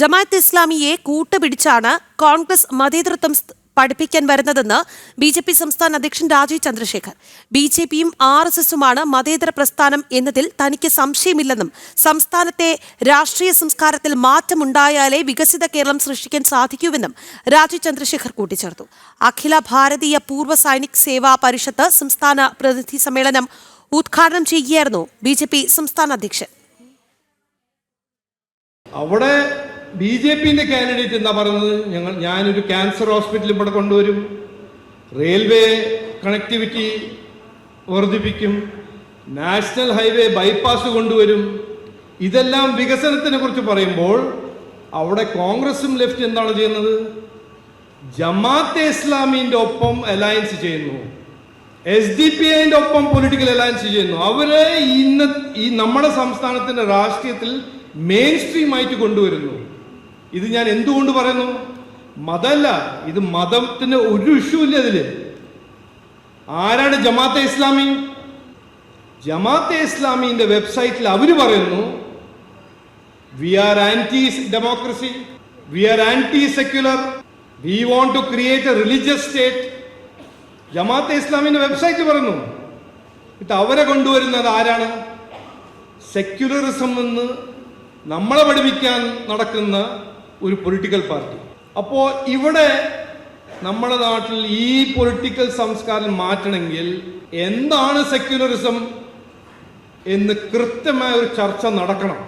ജമാഅത്ത് ഇസ്ലാമിയെ കൂട്ടുപിടിച്ചാണ് കോൺഗ്രസ് മതേതൃത്വം പഠിപ്പിക്കാൻ വരുന്നതെന്ന് B J P സംസ്ഥാന അധ്യക്ഷൻ രാജീവ് ചന്ദ്രശേഖർ. ബി ജെ പിയും ആർ എസ് എസുമാണ് മതേതര പ്രസ്ഥാനം എന്നതിൽ തനിക്ക് സംശയമില്ലെന്നും സംസ്ഥാനത്തെ രാഷ്ട്രീയ സംസ്കാരത്തിൽ മാറ്റമുണ്ടായാലേ വികസിത കേരളം സൃഷ്ടിക്കാൻ സാധിക്കൂവെന്നും രാജീവ് ചന്ദ്രശേഖർ കൂട്ടിച്ചേർത്തു. അഖില ഭാരതീയ പൂർവ സൈനിക് സേവാ പരിഷത്ത് സംസ്ഥാന പ്രതിനിധി സമ്മേളനം ഉദ്ഘാടനം ചെയ്യുകയായിരുന്നു ബി സംസ്ഥാന അധ്യക്ഷൻ. അവിടെ ബി ജെ പിന്റെ കാൻഡിഡേറ്റ് എന്താ പറയുന്നത്? ഞങ്ങൾ ഞാനൊരു ക്യാൻസർ ഹോസ്പിറ്റൽ ഇവിടെ കൊണ്ടുവരും. റെയിൽവേ കണക്ടിവിറ്റി വർദ്ധിപ്പിക്കും. നാഷണൽ ഹൈവേ ബൈപ്പാസ് കൊണ്ടുവരും. ഇതെല്ലാം വികസനത്തിനെ കുറിച്ച് പറയുമ്പോൾ അവിടെ കോൺഗ്രസും ലെഫ്റ്റ് എന്താണ് ചെയ്യുന്നത്? ജമാഅത്തെ ഇസ്ലാമിന്റെ ഒപ്പം അലയൻസ് ചെയ്യുന്നു. എസ് ഡി പി ഐന്റെ ഒപ്പം പൊളിറ്റിക്കൽ അലയൻസ് ചെയ്യുന്നു. അവരെ ഇന്ന് ഈ നമ്മുടെ സംസ്ഥാനത്തിന്റെ രാഷ്ട്രീയത്തിൽ മെയിൻ സ്ട്രീം ആയിട്ട് കൊണ്ടുവരുന്നു. ഇത് ഞാൻ എന്തുകൊണ്ട് പറയുന്നു? മതമല്ല ഇത് മതത്തിന് ഒരു ഇഷ്യൂ ഇല്ല ഇതിൽ. ആരാണ് ജമാഅത്തെ ഇസ്ലാമി? ജമാഅത്തെ ഇസ്ലാമിന്റെ വെബ്സൈറ്റിൽ അവർ പറയുന്നു we are anti democracy we are anti secular we want to create a religious state Jamaate ഇസ്ലാമിന്റെ വെബ്സൈറ്റ് പറയുന്നു. ഇത് അവരെ കൊണ്ടുവരുന്നത് ആരാണ്? സെക്യുലറിസം എന്ന് നമ്മളെ പഠിപ്പിക്കാൻ നടക്കുന്ന ഒരു പൊളിറ്റിക്കൽ പാർട്ടി അപ്പോൾ ഇവിടെ നമ്മുടെ നാട്ടിൽ ഈ പൊളിറ്റിക്കൽ സംസ്കാരം മാറ്റണമെങ്കിൽ എന്താണ് സെക്യുലറിസം എന്ന് കൃത്യമായ ഒരു ചർച്ച നടക്കണം.